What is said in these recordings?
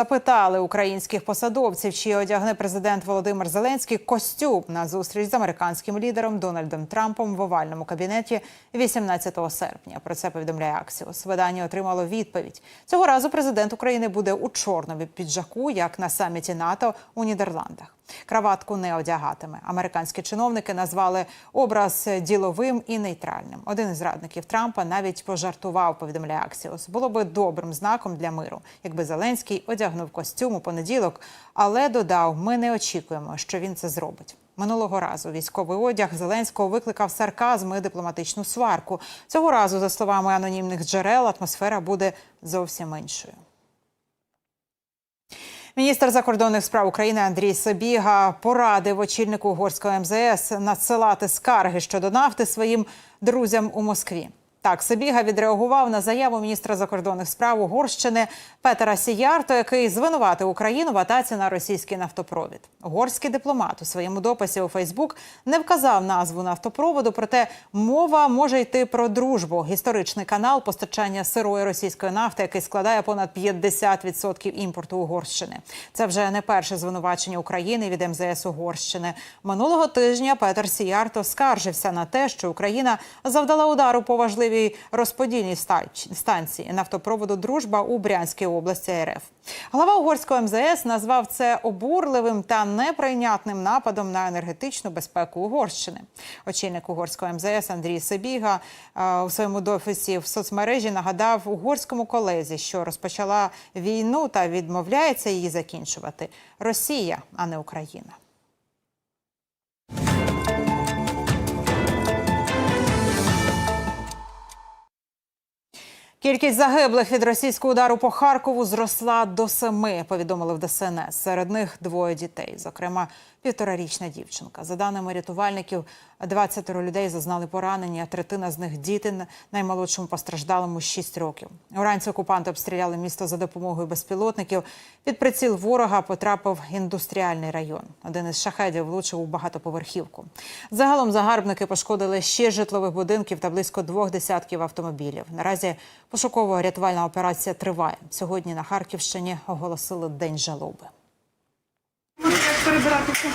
Запитали українських посадовців, чи одягне президент Володимир Зеленський костюм на зустріч з американським лідером Дональдом Трампом в овальному кабінеті 18 серпня. Про це повідомляє Аксіос. Видання отримало відповідь. Цього разу президент України буде у чорному піджаку, як на саміті НАТО у Нідерландах. Краватку не одягатиме. Американські чиновники назвали образ діловим і нейтральним. Один із радників Трампа навіть пожартував, повідомляє Аксіос. Було би добрим знаком для миру, якби Зеленський одягнув костюм у понеділок, але додав: ми не очікуємо, що він це зробить. Минулого разу військовий одяг Зеленського викликав сарказм і дипломатичну сварку. Цього разу, за словами анонімних джерел, атмосфера буде зовсім іншою. Міністр закордонних справ України Андрій Собіга порадив очільнику угорського МЗС надсилати скарги щодо нафти своїм друзям у Москві. Так, Собіга відреагував на заяву міністра закордонних справ Угорщини Петера Сіярто, який звинуватив Україну в атаці на російський нафтопровід. Угорський дипломат у своєму дописі у Фейсбук не вказав назву нафтопроводу, проте мова може йти про дружбу. Історичний канал постачання сирої російської нафти, який складає понад 50% імпорту Угорщини. Це вже не перше звинувачення України від МЗС Угорщини. Минулого тижня Петер Сіярто скаржився на те, що Україна завдала удару по важливій розподільній стач- станції нафтопроводу Дружба у Брянській області РФ. Глава угорського МЗС назвав це обурливим та неприйнятним нападом на енергетичну безпеку Угорщини. Очільник угорського МЗС Андрій Себіга е, у своєму дофісі в соцмережі нагадав угорському колезі, що розпочала війну та відмовляється її закінчувати Росія, а не Україна. Кількість загиблих від російського удару по Харкову зросла до семи. Повідомили в ДСНС. Серед них двоє дітей, зокрема півторарічна дівчинка. За даними рятувальників, 20 людей зазнали поранення. Третина з них діти наймолодшому постраждалому 6 років. Уранці окупанти обстріляли місто за допомогою безпілотників. Під приціл ворога потрапив індустріальний район. Один із шахедів влучив у багатоповерхівку. Загалом загарбники пошкодили ще житлових будинків та близько двох десятків автомобілів. Наразі пошуково-рятувальна операція триває. Сьогодні на Харківщині оголосили день жалоби. Як перебиратися?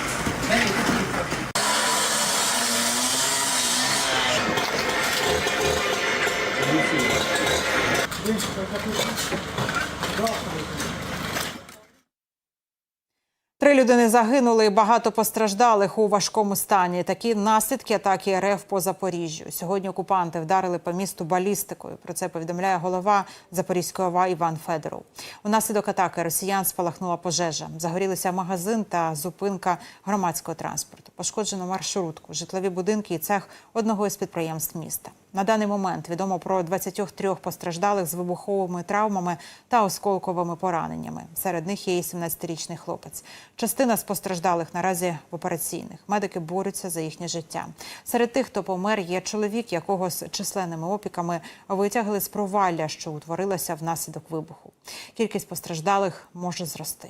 Три людини загинули, і багато постраждалих у важкому стані. Такі наслідки атаки РФ по Запоріжжю. Сьогодні окупанти вдарили по місту балістикою. Про це повідомляє голова Запорізької ОВА Іван Федоров. Унаслідок атаки росіян спалахнула пожежа. Загорілися магазин та зупинка громадського транспорту. Пошкоджено маршрутку, житлові будинки і цех одного із підприємств міста. На даний момент відомо про 23 постраждалих з вибуховими травмами та осколковими пораненнями. Серед них є і 17-річний хлопець. Частина з постраждалих наразі в операційних. Медики борються за їхнє життя. Серед тих, хто помер, є чоловік, якого з численними опіками витягли з провалля, що утворилося внаслідок вибуху. Кількість постраждалих може зрости.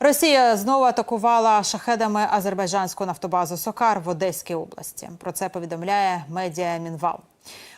Росія знову атакувала шахедами азербайджанську нафтобазу Сокар в Одеській області. Про це повідомляє медіа Мінвал.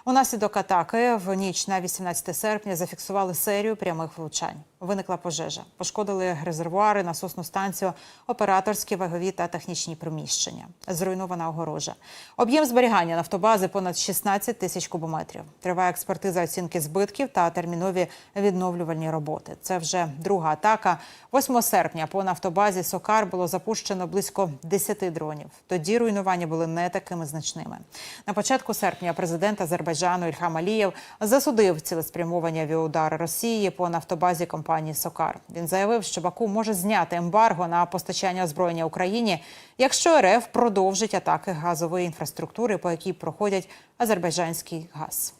Унаслідок атаки в ніч на 18 серпня зафіксували серію прямих влучань. Виникла пожежа, пошкодили резервуари, насосну станцію, операторські, вагові та технічні приміщення. Зруйнована огорожа. Об'єм зберігання нафтобази понад 16 тисяч кубометрів. Триває експертиза оцінки збитків та термінові відновлювальні роботи. Це вже друга атака. 8 серпня по нафтобазі Сокар було запущено близько 10 дронів. Тоді руйнування були не такими значними. На початку серпня президент Азербайджану Ільхам Алієв засудив цілеспрямовані авіаудари Росії по нафтобазі компанії Сокар. Він заявив, що Баку може зняти ембарго на постачання озброєння Україні, якщо РФ продовжить атаки газової інфраструктури, по якій проходять азербайджанський газ.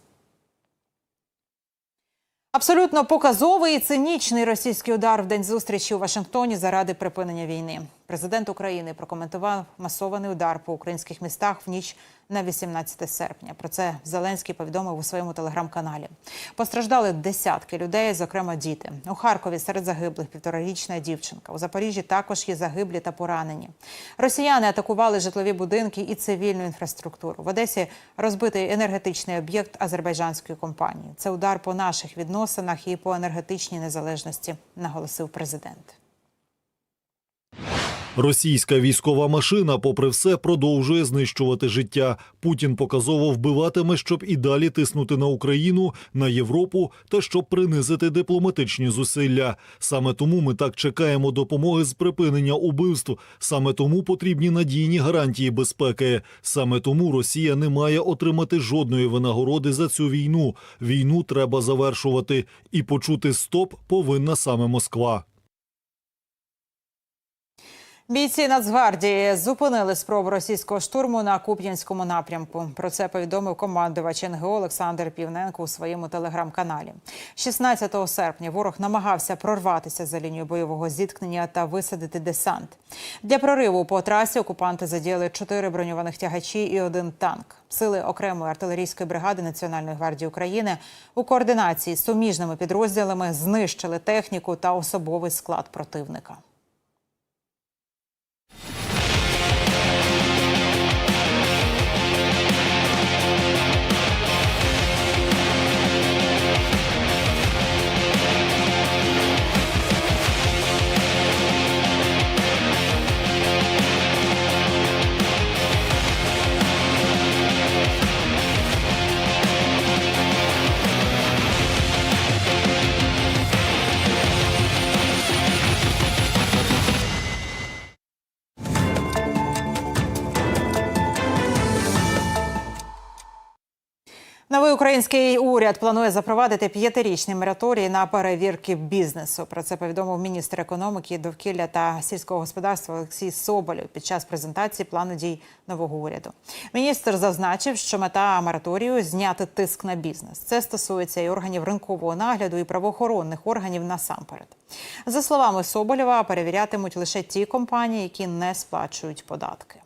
Абсолютно показовий і цинічний російський удар в день зустрічі у Вашингтоні заради припинення війни. Президент України прокоментував масований удар по українських містах в ніч на 18 серпня. Про це Зеленський повідомив у своєму телеграм-каналі. Постраждали десятки людей, зокрема діти. У Харкові серед загиблих півторарічна дівчинка. У Запоріжжі також є загиблі та поранені. Росіяни атакували житлові будинки і цивільну інфраструктуру. В Одесі розбитий енергетичний об'єкт азербайджанської компанії. Це удар по наших відносинах і по енергетичній незалежності, наголосив президент. Російська військова машина, попри все, продовжує знищувати життя. Путін показово вбиватиме, щоб і далі тиснути на Україну, на Європу та щоб принизити дипломатичні зусилля. Саме тому ми так чекаємо допомоги з припинення убивств. Саме тому потрібні надійні гарантії безпеки. Саме тому Росія не має отримати жодної винагороди за цю війну. Війну треба завершувати, і почути стоп повинна саме Москва. Бійці Нацгвардії зупинили спробу російського штурму на Куп'янському напрямку. Про це повідомив командувач НГО Олександр Півненко у своєму телеграм-каналі. 16 серпня ворог намагався прорватися за лінію бойового зіткнення та висадити десант. Для прориву по трасі окупанти задіяли чотири броньованих тягачі і один танк. Сили окремої артилерійської бригади Національної гвардії України у координації з суміжними підрозділами знищили техніку та особовий склад противника. Український уряд планує запровадити п'ятирічний мораторій на перевірки бізнесу. Про це повідомив міністр економіки, довкілля та сільського господарства Олексій Соболєв під час презентації плану дій нового уряду. Міністр зазначив, що мета мораторію зняти тиск на бізнес. Це стосується і органів ринкового нагляду, і правоохоронних органів насамперед. За словами Соболєва, перевірятимуть лише ті компанії, які не сплачують податки.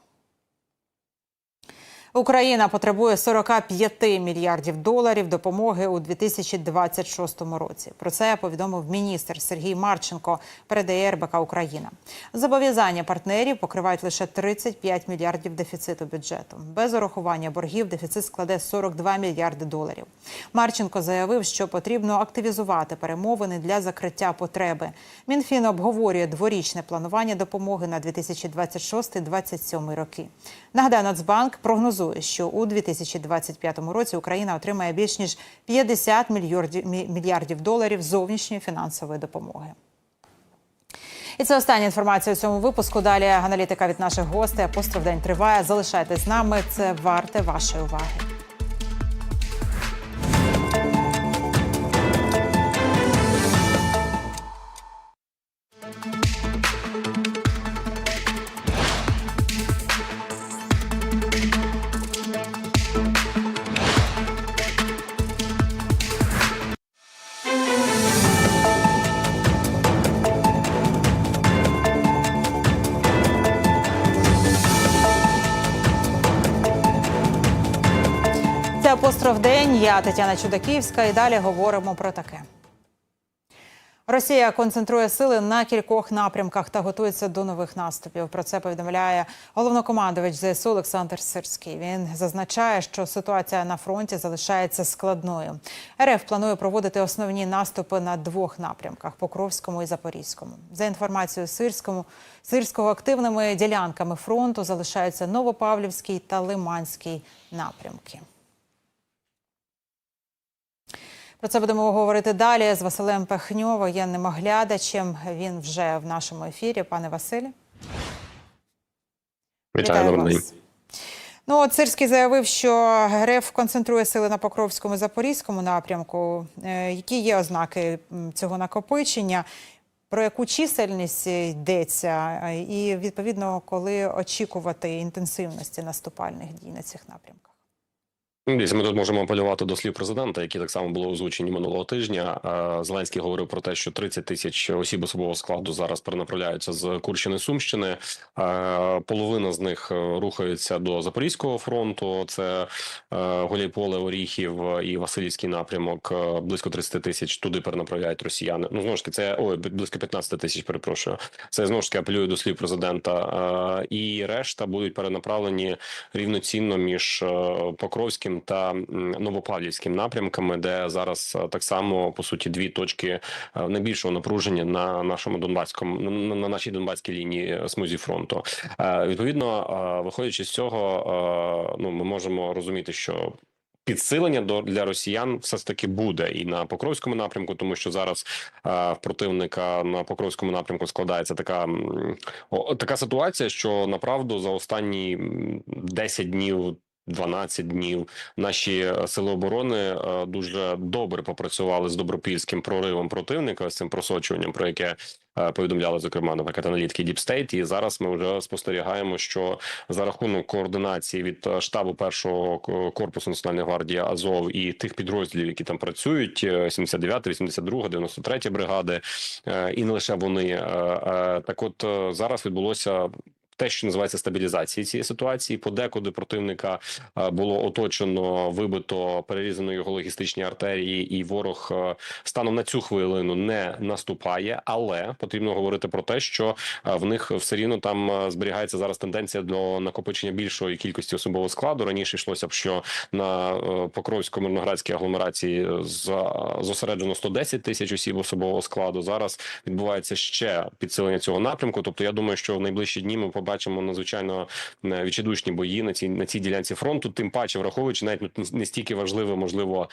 Україна потребує 45 мільярдів доларів допомоги у 2026 році. Про це повідомив міністр Сергій Марченко. Передає РБК Україна. Зобов'язання партнерів покривають лише 35 мільярдів дефіциту бюджету. Без урахування боргів дефіцит складе 42 мільярди доларів. Марченко заявив, що потрібно активізувати перемовини для закриття потреби. Мінфін обговорює дворічне планування допомоги на 2026-2027 роки. Нагадаю, Нацбанк прогнозує, що у 2025 році Україна отримає більш ніж 50 мільярдів, мільярдів доларів зовнішньої фінансової допомоги. І це остання інформація у цьому випуску. Далі аналітика від наших гостей. Апостроф день триває. Залишайтесь з нами. Це варте вашої уваги. Я Тетяна Чудаківська. І далі говоримо про таке. Росія концентрує сили на кількох напрямках та готується до нових наступів. Про це повідомляє головнокомандувач ЗСУ Олександр Сирський. Він зазначає, що ситуація на фронті залишається складною. РФ планує проводити основні наступи на двох напрямках Покровському і Запорізькому. За інформацією Сирському, Сирського активними ділянками фронту залишаються Новопавлівський та Лиманський напрямки. Про це будемо говорити далі з Василем Пехньо, воєнним оглядачем. Він вже в нашому ефірі. Пане Василі. Вітаю, вас. Ну, от Сирський заявив, що РФ концентрує сили на Покровському і Запорізькому напрямку. Е, Які є ознаки цього накопичення? Про яку чисельність йдеться, і відповідно, коли очікувати інтенсивності наступальних дій на цих напрямках? Ну, Дивіться, ми тут можемо апелювати до слів президента, які так само були озвучені минулого тижня. Зеленський говорив про те, що 30 тисяч осіб особового складу зараз перенаправляються з Курщини Сумщини. Половина з них е, рухаються до Запорізького фронту. Це е, Гуляйполе, Оріхів і Васильівський напрямок. Е, Близько 30 тисяч туди перенаправляють росіяни. Ну знову ж таки, це ой, близько 15 тисяч. Перепрошую. Це знову ж таки апелює до слів президента. І решта будуть перенаправлені рівноцінно між е, Покровським та Новопавлівським напрямками, де зараз е, так само по суті дві точки е, найбільшого напруження на нашому донбаському на, на нашій донбаській лінії е, смузі фронту. Відповідно, виходячи з цього, ну ми можемо розуміти, що. Підсилення до для росіян все ж таки буде і на Покровському напрямку, тому що зараз е, в противника на Покровському напрямку складається така о, така ситуація, що направду за останні м, 10 днів. 12 днів наші е, сили оборони е, дуже добре попрацювали з добропільським проривом противника з цим просочуванням, про яке е, повідомляли зокрема наприклад аналітики Deep State. І зараз ми вже спостерігаємо, що за рахунок координації від штабу першого корпусу національної гвардії Азов і тих підрозділів, які там працюють, е, 79, 82, 93 бригади, і не лише вони. Так, от зараз відбулося. Те, що називається стабілізації цієї ситуації, подекуди противника е, було оточено, вибито, перерізано його логістичні артерії, і ворог е, станом на цю хвилину не наступає. Але потрібно говорити про те, що е, в них все рівно там зберігається зараз тенденція до накопичення більшої кількості особового складу. Раніше йшлося б, що на е, Покровсько мирноградській агломерації зосереджено 110 тисяч осіб особового складу. Зараз відбувається ще підсилення цього напрямку. Тобто, я думаю, що в найближчі дні ми побачимо надзвичайно е, відчайдушні бої на цій на цій ділянці фронту. Тим паче, враховуючи навіть не- не стільки важливо, можливо,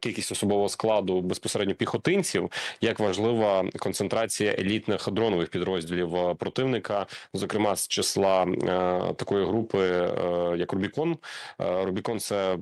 кількість особового складу безпосередньо піхотинців, як важлива концентрація елітних дронових підрозділів е, противника, зокрема з числа е, такої групи, як Рубікон. Рубікон це.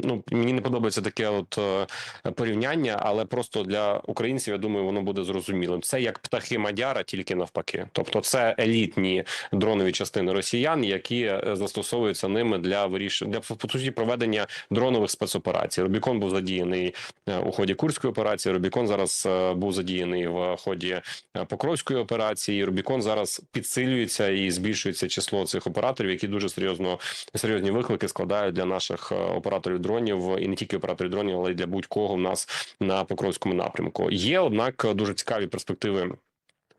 Ну, мені не подобається таке от е, порівняння, але просто для українців я думаю, воно буде зрозумілим. Це як птахи Мадяра, тільки навпаки. Тобто, це елітні дронові частини росіян, які е, застосовуються ними для вирішення для по суті проведення дронових спецоперацій. Рубікон був задіяний е, у ході курської операції. Рубікон зараз був задіяний в ході Покровської операції. Рубікон зараз підсилюється і збільшується число цих операторів, які дуже серйозно серйозні виклики складають для наших операторів дронів і не тільки операторів дронів, але й для будь-кого в нас на Покровському напрямку. Є однак дуже цікаві перспективи.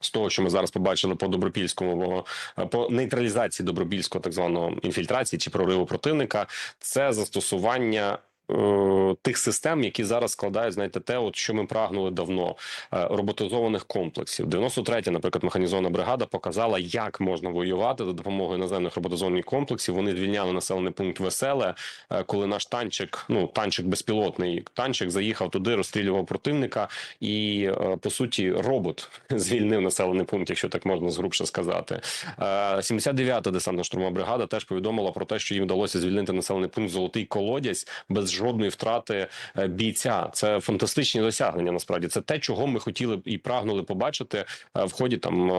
З того, що ми зараз побачили по добропільському е, по нейтралізації добропільського так званого інфільтрації чи прориву противника, це застосування. Е, Тих систем, які зараз складають, знаєте, те, от що ми прагнули давно е, роботизованих комплексів. 93-я, наприклад, механізована бригада показала, як можна воювати за допомогою наземних роботизованих комплексів. Вони звільняли населений пункт веселе, е, коли наш танчик, ну танчик безпілотний танчик, заїхав туди, розстрілював противника, і по суті робот звільнив населений пункт, якщо так можна згрубше сказати. Е, 79-та десантна штурмова бригада теж повідомила про те, що їм вдалося звільнити населений пункт Золотий колодязь без жодної втрати е, бійця. Це фантастичні досягнення. Насправді це те, чого ми хотіли і прагнули побачити е, в ході там е,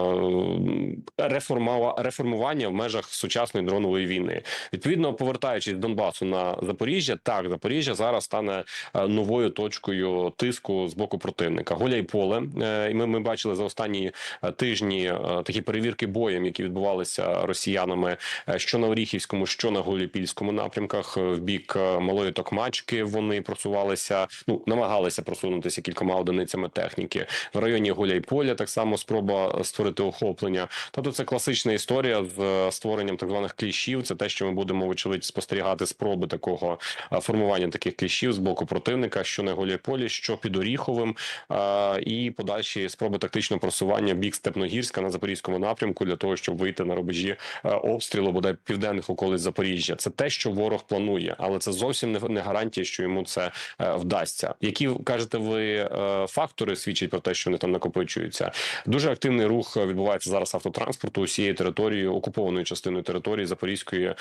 реформува- реформування в межах сучасної дронової війни. Відповідно, повертаючись з Донбасу на Запоріжжя, так Запоріжжя зараз стане новою точкою тиску з боку противника. Гуляйполе, Е, і ми, ми бачили за останні тижні такі перевірки боєм, які відбувалися росіянами, що на Оріхівському, що на Гуляйпільському напрямках. В бік малої Токмачки вони просувалися, ну намагалися просунутися кількома одиницями техніки в районі Гуляйполя. Так само спроба створити охоплення. Тобто, це класична історія з е, створенням так званих кліщів. Це те, що ми будемо вочевидь спостерігати спроби такого е, формування таких кліщів з боку противника, що на Гуляйполі, що під Оріховим, е, і подальші спроби тактичного просування бік Степногірська на запорізькому напрямку для того, щоб вийти на рубежі обстрілу бодай південних околиць Запоріжжя. Це те, що ворог планує, але це зовсім не гарантія гарантія, що йому це е, вдасться. Які кажете ви е, фактори свідчать про те, що вони там накопичуються? Дуже активний рух відбувається зараз автотранспорту усією територією окупованою частиною території Запорізької е,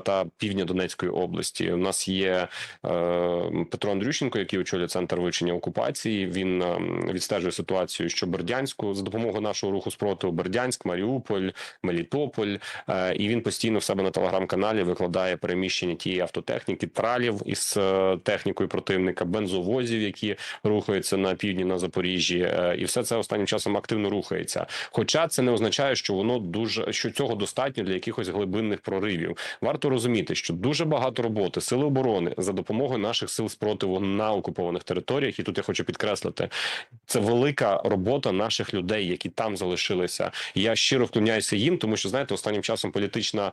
та півдня Донецької області. У нас є Петро Андрющенко, який очолює центр вивчення окупації. Він відстежує ситуацію, що Бердянську за допомогою нашого руху спротиву Бердянськ, Маріуполь, Мелітополь. І він постійно в себе на телеграм-каналі викладає переміщення тієї автотехніки, тралів із е, технікою противника, бензовозів, які рухаються на півдні на Запоріжжі, Е, і все це останнім часом активно рухається. Хоча це не означає, що воно дуже що цього достатньо для якихось глибинних проривів. Варто розуміти, що дуже багато роботи сили оборони за допомогою наших сил спротиву на окупованих територіях. І тут я хочу підкреслити, це велика робота наших людей, які там залишилися. Я щиро вклоняюся їм, тому що знаєте, останнім часом політична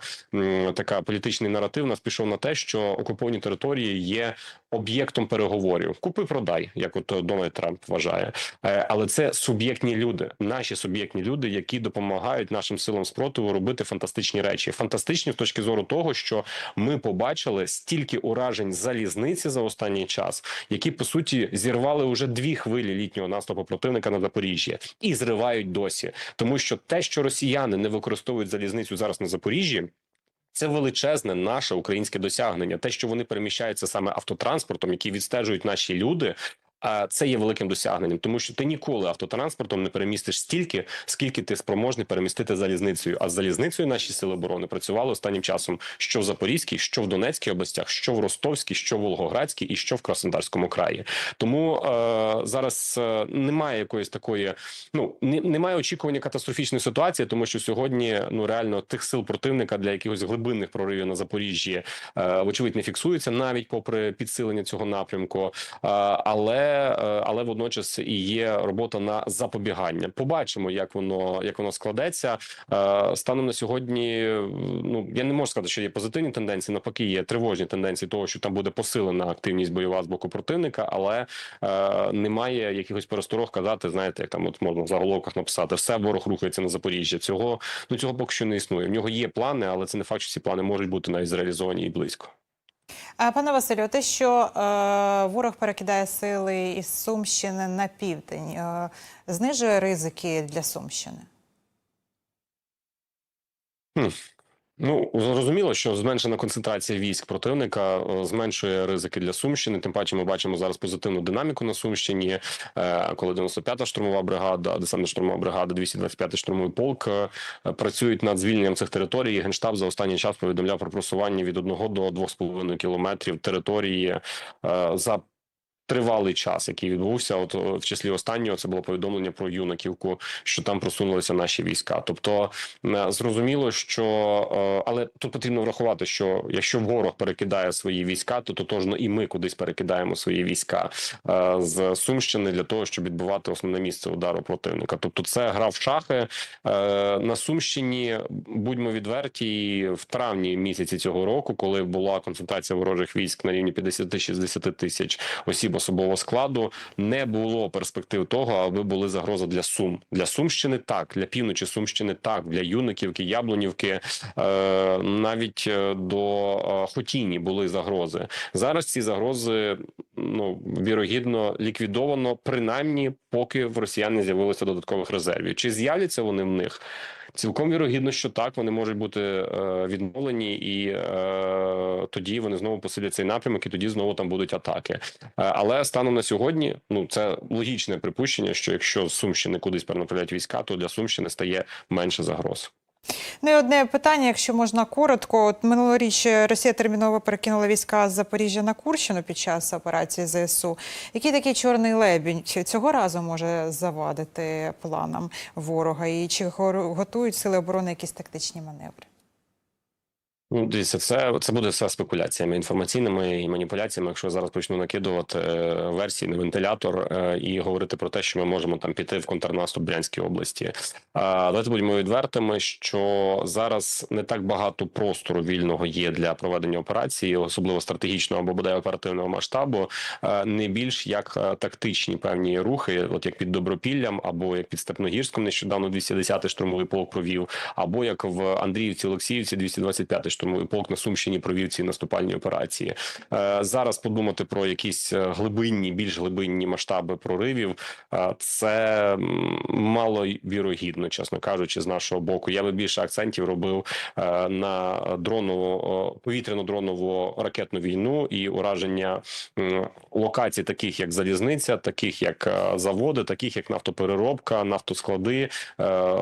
така політичний наратив нас пішов на те, що окуповані території є об'єктом переговорів. Купи продай, як от е, Дональд Трамп вважає. Е, Але це суб'єктні люди, наші суб'єктні люди, які допомагають нашим силам спротиву робити фантастичні речі. Фантастичні з точки зору того, що ми побачили стільки уражень залізниці за останній час, які по суті зірвали уже дві хвилі літнього наступу противника на Запоріжжя і зривають досі, тому що те, що росіяни не використовують залізницю зараз на Запоріжжі. Це величезне наше українське досягнення. Те, що вони переміщаються саме автотранспортом, який відстежують наші люди. А це є великим досягненням, тому що ти ніколи автотранспортом не перемістиш стільки, скільки ти спроможний перемістити залізницею. А з залізницею наші сили оборони працювали останнім часом що в Запорізькій, що в Донецькій областях, що в Ростовській, що в Волгоградській і що в Краснодарському краї. Тому е, зараз е, немає якоїсь такої, ну не, немає очікування катастрофічної ситуації, тому що сьогодні ну реально тих сил противника для якихось глибинних проривів на Запоріжжі е, вочевидь не фіксується навіть попри підсилення цього напрямку. Е, але е, але водночас і є робота на запобігання. Побачимо, як воно як воно складеться. Е, Станом на сьогодні, ну я не можу сказати, що є позитивні тенденції. Навпаки, є тривожні тенденції того, що там буде посилена активність бойова з боку противника, але е, немає якихось пересторог казати. Знаєте, як там от можна в заголовках написати, все ворог рухається на Запоріжжя. Цього ну цього поки що не існує. В нього є плани, але це не факт, що ці плани можуть бути навіть зреалізовані і близько. Пане Василю, те, що е, ворог перекидає сили із Сумщини на південь, е, знижує ризики для Сумщини? Ну зрозуміло, що зменшена концентрація військ противника е, зменшує ризики для Сумщини. Тим паче, ми бачимо зараз позитивну динаміку на Сумщині, е, коли 95-та штурмова бригада, десантна штурмова бригада, 225-й штурмовий полк е, працюють над звільненням цих територій. Генштаб за останній час повідомляв про просування від 1 до 2,5 кілометрів території за тривалий час, який відбувся. От в числі останнього це було повідомлення про юнаківку, що там просунулися наші війська. Тобто е, зрозуміло, що е, але тут потрібно врахувати, що якщо ворог перекидає свої війська, то тотожно і ми кудись перекидаємо свої війська е, з Сумщини для того, щоб відбувати основне місце удару противника. Тобто, це гра в шахи на Сумщині. Будьмо відверті, в травні місяці цього року, коли була концентрація ворожих військ на рівні 50-60 тисяч осіб особового складу не було перспектив того, аби були загроза для Сум для Сумщини. Так для півночі Сумщини, так для Юниківки, Яблунівки, е, навіть е, до е, Хотіні були загрози. Зараз ці загрози ну вірогідно ліквідовано, принаймні, поки в росіян не з'явилося додаткових резервів. Чи з'являться вони в них? Цілком вірогідно, що так вони можуть бути е, відновлені, і е, тоді вони знову посилять цей напрямок, і тоді знову там будуть атаки. Е, але станом на сьогодні, ну це логічне припущення, що якщо з Сумщини кудись перенаправляють війська, то для Сумщини стає менше загроз. Ну і одне питання, якщо можна коротко. От минулоріч Росія терміново перекинула війська з Запоріжжя на Курщину під час операції ЗСУ. Який такий чорний лебінь цього разу може завадити планам ворога? І чи го- готують сили оборони якісь тактичні маневри? Ну, дивіться, це це буде все спекуляціями інформаційними і маніпуляціями. Якщо я зараз почну накидувати е, версії на вентилятор е, і говорити про те, що ми можемо там піти в контрнаступ Брянській області. А давайте будемо відвертими, що зараз не так багато простору вільного є для проведення операції, особливо стратегічного або бодай оперативного масштабу, е, не більш як е, тактичні певні рухи, от як під Добропіллям, або як під Степногірськом, нещодавно 210-й штурмовий полк провів, або як в Андріївці, Олексіївці, 225-й штурмовий полк на Сумщині провів ці наступальні операції. Е, Зараз подумати про якісь е, глибинні, більш глибинні масштаби проривів. е, Це мало вірогідно, чесно кажучи, з нашого боку. Я би більше акцентів робив на дронову повітряно-дронову ракетну війну і ураження локацій, таких як залізниця, таких як заводи, таких як нафтопереробка, нафтосклади,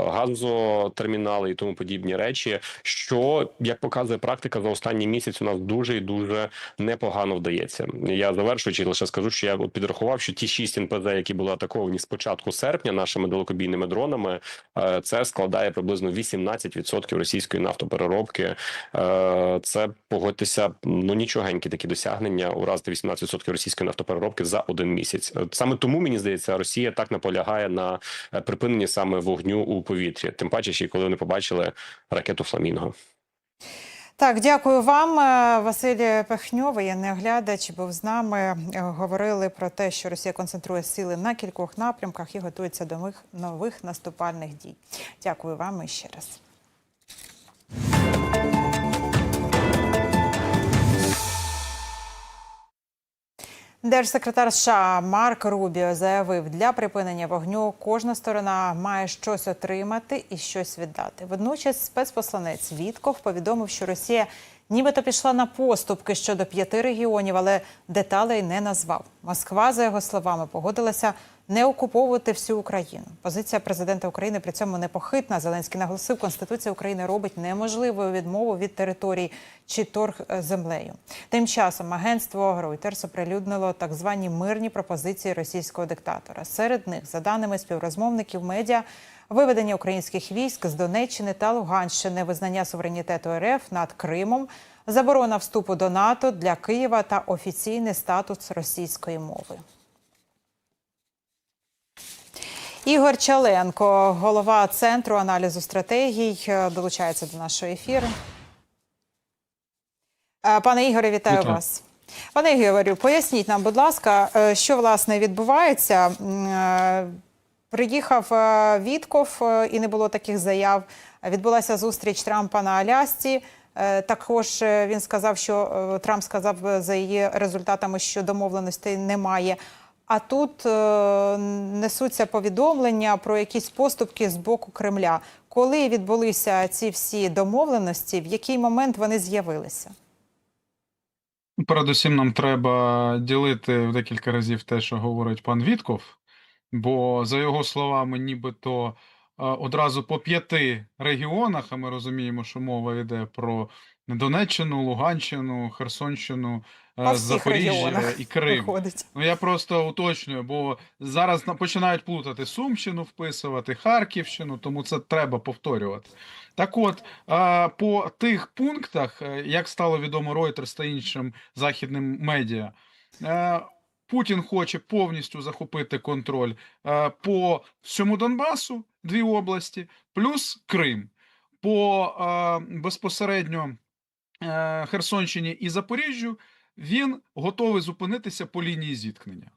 газотермінали і тому подібні речі. Що як показує практика, за останній місяць у нас дуже і дуже непогано вдається. Я завершуючи лише скажу, що я підрахував, що ті шість НПЗ, які були атаковані з початку серпня нашими далекобійними дронами, е, це складає приблизно 18% російської нафтопереробки. Е, Це погодьтеся, ну нічогенькі такі досягнення уразити 18% російської нафтопереробки за один місяць. Е, Саме тому мені здається, Росія так наполягає на припиненні саме вогню у повітрі. Тим паче, ще коли вони побачили ракету Фламінго. Так, дякую вам, Е, Василь Пехньо, воєнний оглядач, був з нами. Е, Говорили про те, що Росія концентрує сили на кількох напрямках і готується до нових, нових наступальних дій. Дякую вам ще раз. Держсекретар США Марк Рубіо заявив, для припинення вогню кожна сторона має щось отримати і щось віддати. Водночас спецпосланець Вітков повідомив, що Росія нібито пішла на поступки щодо п'яти регіонів, але деталей не назвав. Москва, за його словами, погодилася не окуповувати всю Україну. Позиція президента України при цьому непохитна. Зеленський наголосив, Конституція України робить неможливою відмову від територій чи торг е, землею. Тим часом агентство Reuters оприлюднило так звані мирні пропозиції російського диктатора. Серед них, за даними співрозмовників медіа, виведення українських військ з Донеччини та Луганщини, визнання суверенітету РФ над Кримом, заборона вступу до НАТО для Києва та офіційний статус російської мови. Ігор Чаленко, голова центру аналізу стратегій, е, долучається до нашого ефіру. Е, Пане Ігоре, вітаю Вітаю. вас. Пане Ігорю, поясніть нам, будь ласка, е, що власне відбувається. Приїхав Вітков і не було таких заяв. Відбулася зустріч Трампа на Алясці. Також він сказав, що Трамп сказав за її результатами, що домовленостей немає. А тут е, несуться повідомлення про якісь поступки з боку Кремля. Коли відбулися ці всі домовленості, в який момент вони з'явилися? Передусім, нам треба ділити в декілька разів те, що говорить пан Вітков, бо за його словами, нібито е, одразу по п'яти регіонах, а ми розуміємо, що мова йде про Донеччину, Луганщину, Херсонщину, По Запоріжжя і Крим. виходить. Ну я просто уточнюю, бо зараз починають плутати Сумщину, вписувати Харківщину, тому це треба повторювати. Так от, по тих пунктах, е, як стало відомо Reuters та іншим західним медіа, е, Путін хоче повністю захопити контроль е, по всьому Донбасу, дві області, плюс Крим. По е, безпосередньо е, Херсонщині і Запоріжжю він готовий зупинитися по лінії зіткнення.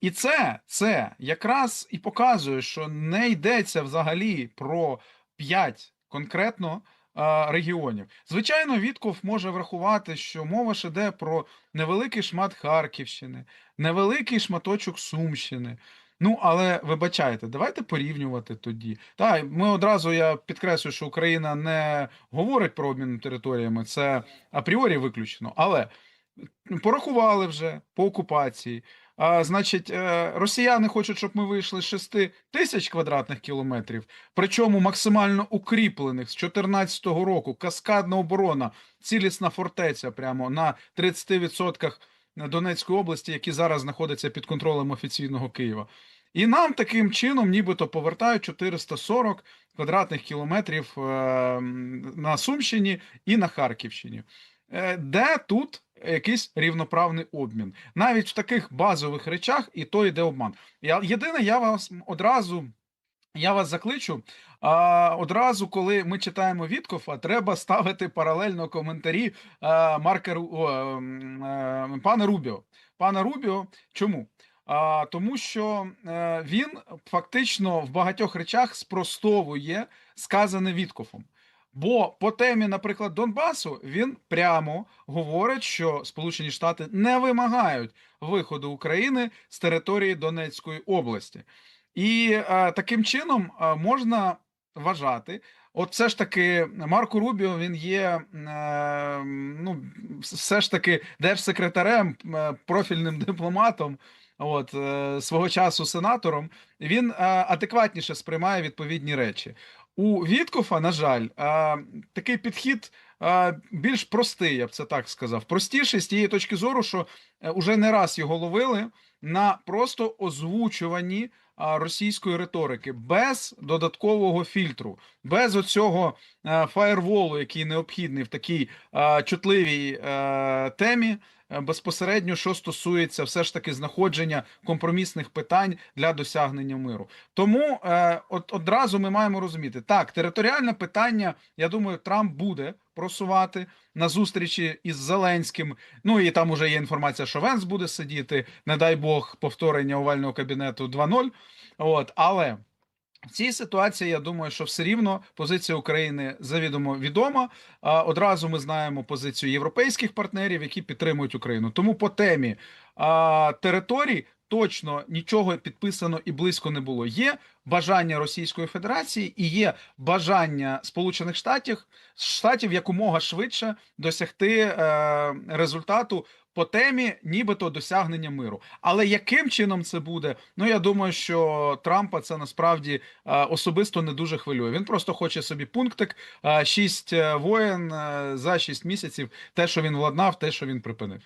І це, це якраз і показує, що не йдеться взагалі про п'ять конкретно е, регіонів. Звичайно, Вітков може врахувати, що мова ж іде про невеликий шмат Харківщини, невеликий шматочок Сумщини. Ну, але вибачайте, давайте порівнювати тоді. Так, ми одразу я підкреслюю, що Україна не говорить про обмін територіями, це апріорі виключено. Але порахували вже по окупації. А, значить, е, росіяни хочуть, щоб ми вийшли з 6 тисяч квадратних кілометрів, причому максимально укріплених з 14-го року, каскадна оборона, цілісна фортеця прямо на 30% Донецької області, які зараз знаходяться під контролем офіційного Києва. І нам таким чином нібито повертають 440 квадратних кілометрів е, на Сумщині і на Харківщині. Е, Де тут якийсь рівноправний обмін? Навіть в таких базових речах і то йде обман. Я, єдине, я вас одразу. Я вас закличу. А, одразу, коли ми читаємо Віткофа, треба ставити паралельно коментарі а, Марка Ру- о, ем, е, пана Рубіо. Пана Рубіо, чому? А, тому що е, він фактично в багатьох речах спростовує сказане Віткофом. Бо по темі, наприклад, Донбасу, він прямо говорить, що Сполучені Штати не вимагають виходу України з території Донецької області. І е, таким чином е, можна вважати, от все ж таки Марко Рубіо він є е, ну, все ж таки держсекретарем, е, профільним дипломатом. От е, свого часу сенатором він е, адекватніше сприймає відповідні речі. У Віткофа, на жаль, е, такий підхід е, більш простий, я б це так сказав. Простіший з тієї точки зору, що е, уже не раз його ловили на просто озвучуванні російської риторики без додаткового фільтру, без оцього е, фаєрволу, який необхідний в такій е, чутливій е, темі. Е, Безпосередньо, що стосується все ж таки знаходження компромісних питань для досягнення миру, тому е, от одразу ми маємо розуміти, так територіальне питання, я думаю, Трамп буде просувати на зустрічі із Зеленським. Ну і там уже є інформація, що Венс буде сидіти. Не дай Бог повторення овального кабінету 2.0. От, але в цій ситуації я думаю, що все рівно позиція України завідомо відома. Одразу ми знаємо позицію європейських партнерів, які підтримують Україну. Тому по темі а, територій точно нічого підписано і близько не було. Є бажання Російської Федерації і є бажання Сполучених Штатів штатів якомога швидше досягти е, результату по темі, нібито досягнення миру. Але яким чином це буде? Ну я думаю, що Трампа це насправді е, особисто не дуже хвилює. Він просто хоче собі пунктик: е, шість е, воєн за шість місяців. Те, що він владнав, те, що він припинив.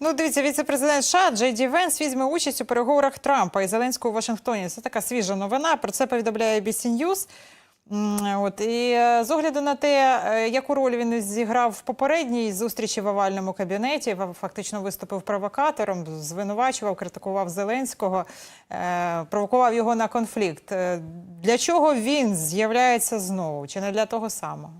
Ну, дивіться, віце-президент США Джей Ді Венс візьме участь у переговорах Трампа і Зеленського у Вашингтоні. Це така свіжа новина. Про це повідомляє ABC News. От і е, з огляду на те, е, яку роль він зіграв в попередній зустрічі в овальному кабінеті, фактично виступив провокатором, звинувачував, критикував Зеленського, е, провокував його на конфлікт. Для чого він з'являється знову? Чи не для того самого?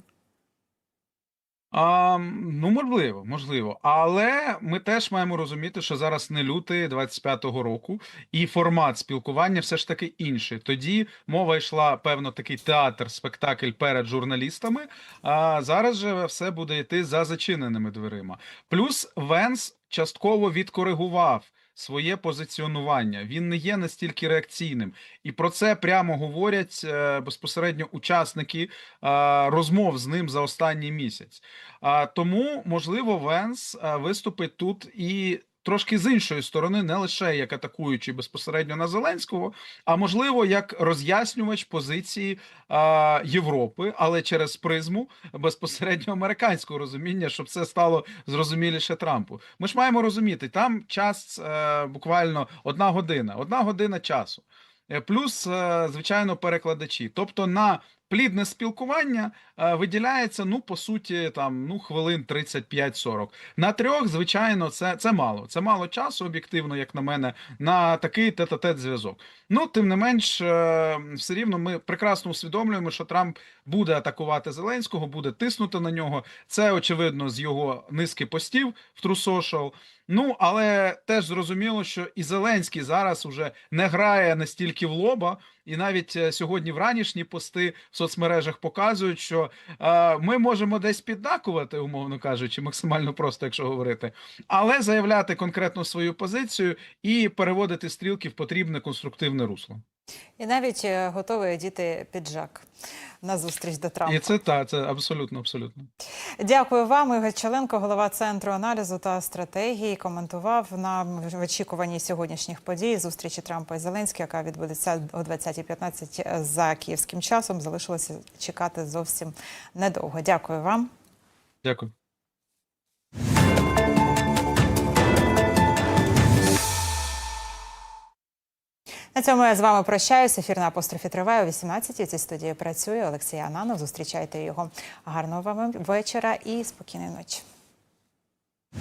А, ну, можливо, можливо. Але ми теж маємо розуміти, що зараз не лютий 25-го року, і формат спілкування все ж таки інший. Тоді мова йшла, певно, такий театр, спектакль перед журналістами. А зараз же все буде йти за зачиненими дверима. Плюс Венс частково відкоригував. Своє позиціонування він не є настільки реакційним, і про це прямо говорять е, безпосередньо учасники е, розмов з ним за останній місяць. Тому, можливо, Венс а, виступить тут і трошки з іншої сторони, не лише як атакуючий безпосередньо на Зеленського, а можливо, як роз'яснювач позиції а, Європи, але через призму безпосередньо американського розуміння, щоб це стало зрозуміліше Трампу. Ми ж маємо розуміти, там час е, буквально одна година, одна година часу. Е, Плюс, е, звичайно, перекладачі. Тобто на плідне спілкування е, виділяється, ну, по суті, там, ну, хвилин 35-40. На трьох, звичайно, це, це мало. Це мало часу, об'єктивно, як на мене, на такий тет-а-тет зв'язок. Ну, тим не менш, е, все рівно ми прекрасно усвідомлюємо, що Трамп буде атакувати Зеленського, буде тиснути на нього. Це очевидно з його низки постів в True. Ну, але теж зрозуміло, що і Зеленський зараз уже не грає настільки в лоба, і навіть е, сьогодні вранішні пости в соцмережах показують, що е, ми можемо десь піддакувати, умовно кажучи, максимально просто, якщо говорити, але заявляти конкретно свою позицію і переводити стрілки в потрібне конструктивне русло. І навіть е, готовий одіти піджак на зустріч до Трампа. І це так, це абсолютно, абсолютно. Дякую вам, Ігор Челенко, голова центру аналізу та стратегії, коментував на очікуванні сьогоднішніх подій зустрічі Трампа і Зеленського, яка відбудеться о 20.15 за київським часом. Залишилося чекати зовсім недовго. Дякую вам. Дякую. На цьому я з вами прощаюся. Ефір на апострофі триває о 18 У цій студії працює Олексій Ананов. Зустрічайте його. Гарного вам вечора і спокійної ночі.